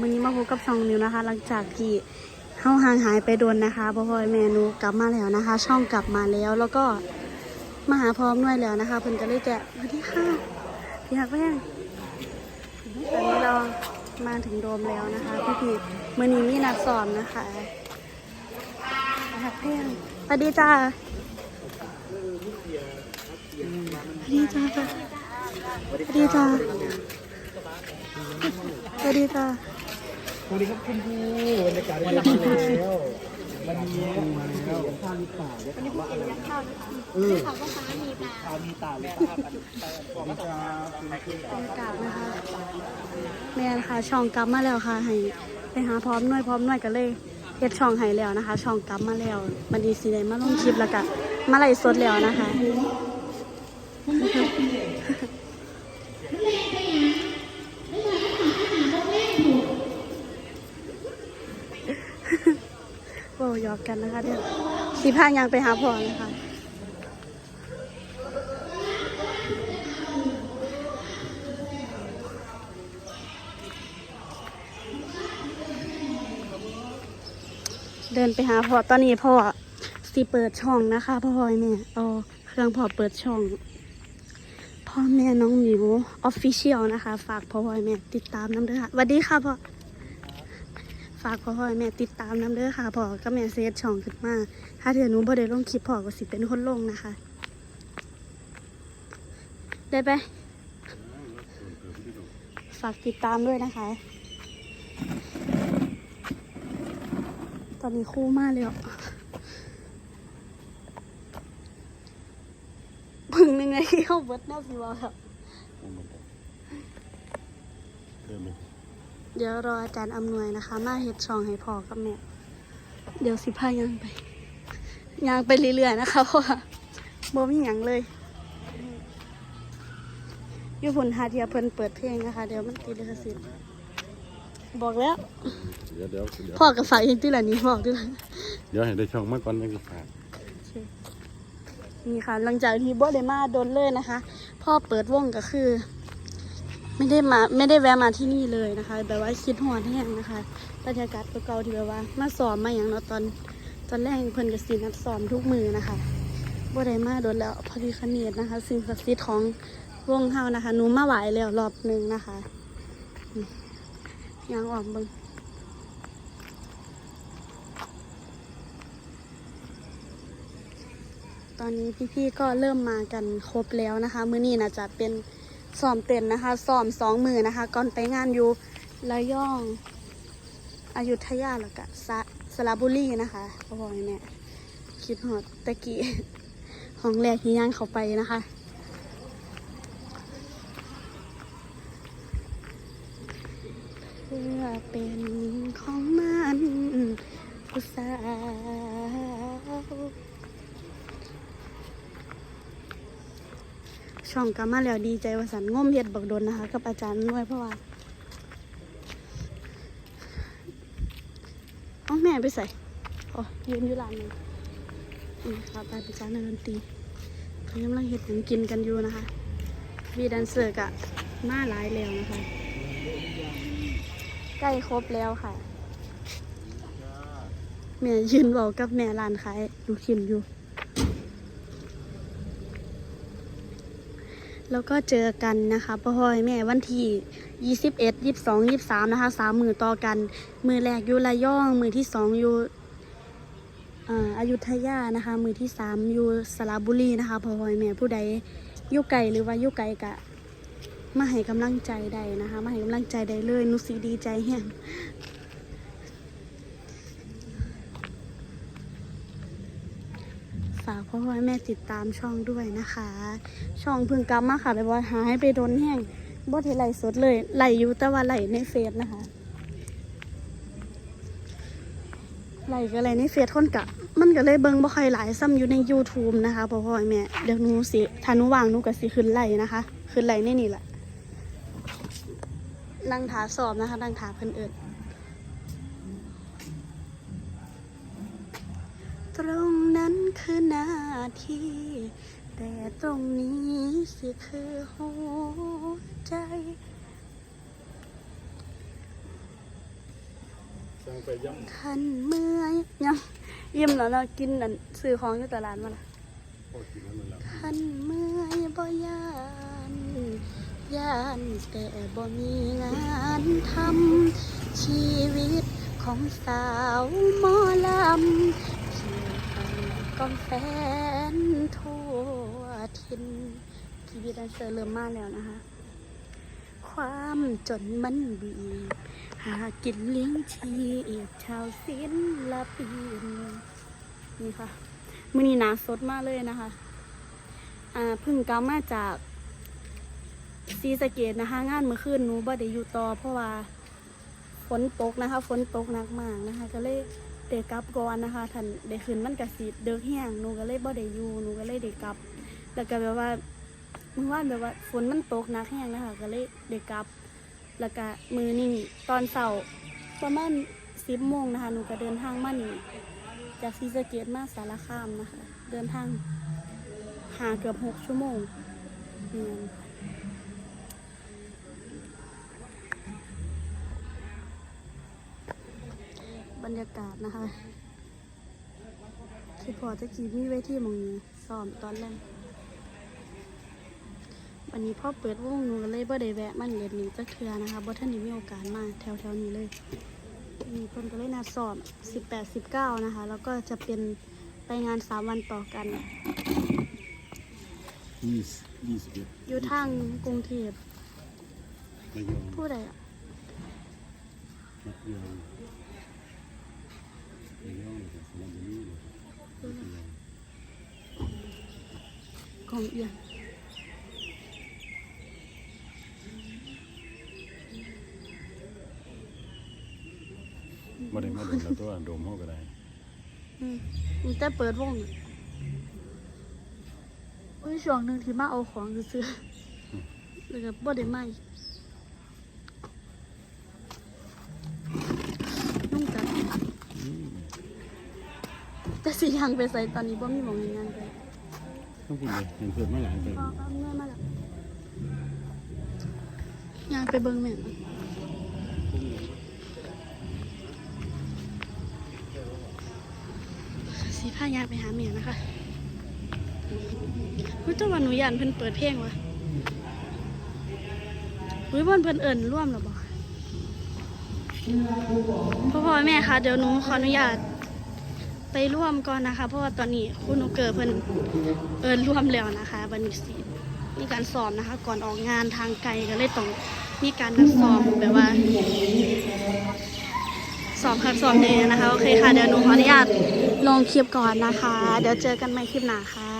วันนี้มาพบกับช่องนิวนะคะ หลังจากที่เฮาห่างหายไปโดนนะคะพ่อพ่อแม่นูกลับมาแล้วนะคะ ช่องกลับมาแล้วแล้วก็มาหาพร้อมหน่วยแล้วนะคะเพิ่นก็เลยแกะสวัสดีค่ะพี่ฮักแป้งตอนนี้เรามาถึงโดมแล้วนะคะพี่พี่มื่อนี้มีนัดสอนนะคะพี่ฮักแป้งสวัสดีจ้าสวัสดีจ้าสวัสดีจ้า สวัสดีค่ะสวัสดีครับคุณครูบรรยากาศด้ดีแล้ววันนี้มาแล้วข้าวมีตาเดี๋ยววันนี้ว่าอะไรเออข้าวมีตาเลยครับขอบคุณครับคุณครูบรรยากาศนะคะแม่นค่ะช่องกลับมาแล้วค่ะให้ไปหาพร้อมหน่วยพร้อมหน่วยกันเลยเฮ็ดช่องให้แล้วนะคะ ช่องกลับมาแล้วมันดีสีได้มาลงคลิปแล้วก็มาไล่สดแล้วนะคะ หยอกกันนะคะเดี๋ยวสีผ้ายางไปหาพ่อนะคะเดินไปหาพ่อตอนนี้พ่อสิเปิดช่องนะคะพ่อพ่อแม่เอาเครื่องพ่อเปิดช่อง พ่อแม่น้องหมิวออฟฟิเชียลนะคะ ฝากพ่อพ่อแม่ติดตามน้ำเด้อค่ะสวัสดีค่ะพ่อากพ่อพ่อแม่ติดตามน้ำเด้อค่ะพ่อก็แม่เซตช่องขึ้นมา ถ้าเดือหนูบ่ได้ลงคลิปพ่อก็สิเป็นคนลงนะคะ ได้ไป ฝากติดตามด้วยนะคะ ตอนนี้คู่มากเลยอะพึ่งหนึ่งไงที่เขาเบิดแนวสิวะครับเดี๋ยวรออาจารย์อำนวยนะคะ มาเฮ็ดช่องให้พ่อกับแม่เดี๋ยวสิพายังไปยังไปเรื่อยๆนะคะเพราะว่าบ่มีหยังเลยอยู่ผลหาเทียเพิ่นเปิดเพลงนะคะ เดี๋ยวมันติดลิขสิทธิ์บอกแล้วเดี๋ยวเดี๋ยวเดี๋ยวพ่อกับฝากเองที่หลังนี้บอกด้วยเดี๋ยวให้ได้ช่องมาก่อนยังสิฝากนี่ค่ะ หลังจากที่บ่ได้มาโดนเลยนะคะ พ่อเปิดวงก็คือ ไม่ได้มาไม่ได้แวะมาที่นี่เลยนะคะ แบบว่าคิดหอดแห้งนะคะบรรยากาศเก่าๆที่แบบว่ามาสอมมาอย่างเนาะตอนตอนแรกเพิ่นกับสีนัดสอมทุกมือนะคะบ่ได้มาโดนแล้วพอดีคเนตนะคะ สิ่งศักดิ์สิทธิ์ของวงเฮานะคะหนูมาไหวแล้วรอบหนึ่งนะคะยังออกบิ่งตอนนี้พี่ๆก็เริ่มมากันครบแล้วนะคะ มื้อนี้นะจะเป็น ซ้อมเต้นนะคะซ้อมสองมือนะคะ ก่อนไปงานอยู่ระยองอยุธยาแล้วก็สะสระบุรีนะคะพ่อพ่อแม่คิดหอดตะกี้ของแรกที่ย่างเขาไปนะคะเพื่อเป็นของมันผู้สาว ช่องกามาแล้วดีใจว่าสันง่มเห็ดบักดนนะคะ กับอาจารย์ด้วยเพราะว่าเอาแม่ไปใส่โอ้ยืนอยู่ร้านนึงนี่ค่ะไปป็นกานักดนตรีเขากำลังเห็ดของกินกันอยู่นะคะมีแดนเซอร์กะมาหลายแล้วนะคะ ใกล้ครบแล้วค่ะ แม่ยืนบอกกับแม่ร้านขายลูกชินอยู่ แล้วก็เจอกันนะคะพ่อพ่อแม่วันที่ 21 22 23 นะคะสามมือต่อกัน มือแรกอยู่ระยอง มือที่สองอยู่อายุธยานะคะ มือที่สามอยู่สระบุรีนะคะพ่อพ่อแม่ผู้ใดอยู่ไกลหรือว่าอยู่ไกลกะมาให้กำลังใจได้นะคะ มาให้กำลังใจได้เลยนุสีดีใจแห้ง ฝากพ่อพ่อแม่ติดตามช่องด้วยนะคะ ช่องพึ่งกลับมาค่ะไปบอยหาให้ไปโดนแห้งบ่ได้ไล่สดเลยไหลอยู่แต่ว่าไหลในเฟซนะคะไหลก็ไหลในเฟซคนกะมันก็เลยเบิ่งบ่ค่อยหลายซ้ำอยู่ใน YouTube นะคะพ่อพ่อแม่เดี๋ยวหนูสิถ้าหนูว่างหนูก็สิขึ้นไหลนะคะขึ้นไหล่ในนี่แหละนั่งถาสอบนะคะนั่งถาเพิ่นเอิดตรง นั้นคือหน้าที่ แต่ตรงนี้สิคือหัวใจสั่งไปย่ขันเมื่อยยังยิ้มแล้วเนากินนั่นซื้อของอยู่ตลาดมาละำพอกินแล้วมันละขันเมื่อยบ่ยานยานแต่บ่มีงานทำชีวิตของสาวหมอลำ กันก้อมแฟนทั่วทินชีวิตอันเซอร์เริ่มมาแล้วนะคะ ความจนมันบีบหากินเลี้ยงชีพชาวศิลปินนี่ค่ะมือนี้หนาสดมากเลยนะคะอ่าพึ่งกลับมาจากซีสเกตนะคะ งานเมื่อคืนหนูบ่ได้อยู่ต่อเพราะว่าฝนตกนะคะ ฝนตกหนักมากนะคะ ก็เลย เดกลับก่อนนะคะทันได้ขึ้นมันกระสีเดิกแห้งหนูก็เลยบ่ได้อยู่หนูก็เลยเดกลับ แล้วก็แบบว่ามือวานแบบว่าฝนมันตกหนักแห้งนะคะก็เลยเดกลับ แล้วก็มือนี่ตอนเสาร์ประมาณสิบโมงนะคะหนูก็เดินทางมานี่จากซีสเกตมาสารคามนะคะ เดินทางหาเกือบหกชั่วโมง รรยากาศนะคะคือพอจะกีมีเวทีหมองนี้ซ้อมตอนแรกวันนี้พ่อเปิดวงหนูก็เลยบ่ได้แวะมันเรียนนี้จักเทือนะคะบ่ท่านได้มีโอกาสมาแถวๆนี้เลยมีคนก็เลยนัดสอบ18 19นะคะ แล้วก็จะเป็นไปงาน3วันต่อกันยี่สิบยี่สิบเอ็ดอยู่ทางกรุงเทพระยองผู้ใดอะ ระยองระยองเลยครับสระบุรีเลยครับระยอง ของเอียงบ่ได้มาดนแล้วตัวดมห้องก็ได้อืมมีแต่เปิดวงอะอุ้ยช่วงหนึ่งที่มาเอาของซื้อแล้วก็บ่ได้มาอีกนุ่งกัน แต่สิยังไปใส่ตอนนี้บ่มีหมองเฮ็ดงานเลยต้องกินเลยเห็นเพื่อนมาหลายไปพอเอาเงินมาแล้วยังไปเบิ่งแม่นสีผ้ายางไปหาแม่นะคะรู้จักว่าหนูยานเพิ่นเปิดเพลงวะอุ้ยบอนเพิ่นเอิ่นร่วมหรอบ่พ่อพ่อแม่คะเดี๋ยวหนูขออนุญาต ไปร่วมก่อนนะคะ เพราะว่าตอนนี้คุณหนูเกิดเพิ่นเอินร่วมแล้วนะคะวันนี้สิมีการสอบนะคะ ก่อนออกงานทางไกลก็เลยต้องมีการนัดสอบแบบว่าสอบคัดสอบเนยนะคะ โอเคค่ะ เดี๋ยวหนูขออนุญาตลงคลิปก่อนนะคะ เดี๋ยวเจอกันใหม่คลิปหน้าค่ะ